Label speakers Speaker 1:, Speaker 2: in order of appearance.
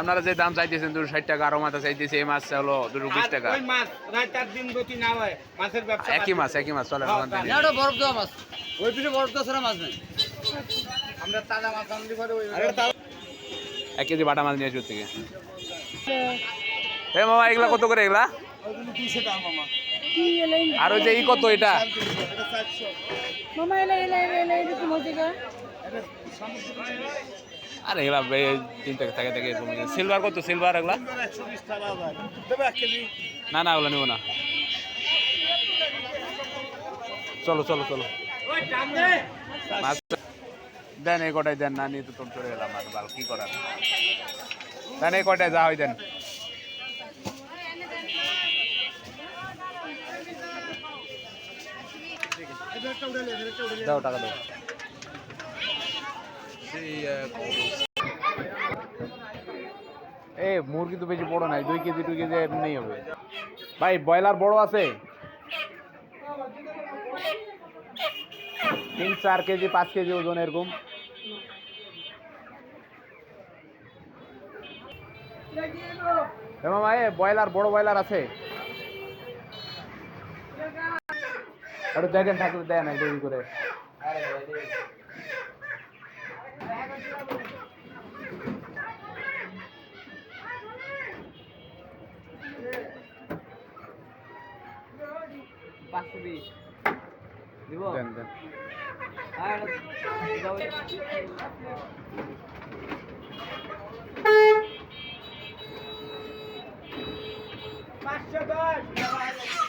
Speaker 1: আপনারা যে দাম চাইতেছেন দুশো ষাট টাকা আরও মাথা চাইতেছে এই মাছ হলো দুশো বিশ টাকা।
Speaker 2: ওই মাছ রাত আর দিন গতি না হয় মাছের ব্যবসা
Speaker 1: একই মাছ একই মাছ চলে
Speaker 2: হ্যাঁ,
Speaker 3: বরফ দেওয়া মাছ। ওই বরফ দেওয়া ছাড়া মাছ নেই।
Speaker 2: আমরা তাজা মাছ আনতে পারি
Speaker 1: এক কেজি বাটা মাছ নিয়ে আসবে থেকে। এ মামা এগুলা কত করে এগুলা?
Speaker 2: দুশো টাকা মামা
Speaker 1: আর ওই যে ই কত এটা?
Speaker 4: মামা এলে এলে এলে গা
Speaker 1: আর এগুলা বে- তিন থেকে থেকে সিলভার কত? সিলভার এগুলা? না না ওগুলো নেব না। চলো চলো চলো। দেন, এই কটাই দেন না নিয়ে তো তোর চলে গেলাম আর বাল, কি করার? দেন, এই কটাই যা হয় দেন। দাও, টাকা দাও। এ মুরগি তো বেশি বড় নাই দুই কেজি দুই কেজি এমনি হবে। ভাই ব্রয়লার বড় আছে? তিন চার কেজি পাঁচ কেজি ওজন এরকম। এ মামা এ ব্রয়লার বড় ব্রয়লার আছে? একটু দেখেন থাকলে দেন একটু ই করে।
Speaker 3: পাঁচশো বিশ। দিব?
Speaker 1: আর হ্যাঁ,
Speaker 3: পাঁচশো দশ।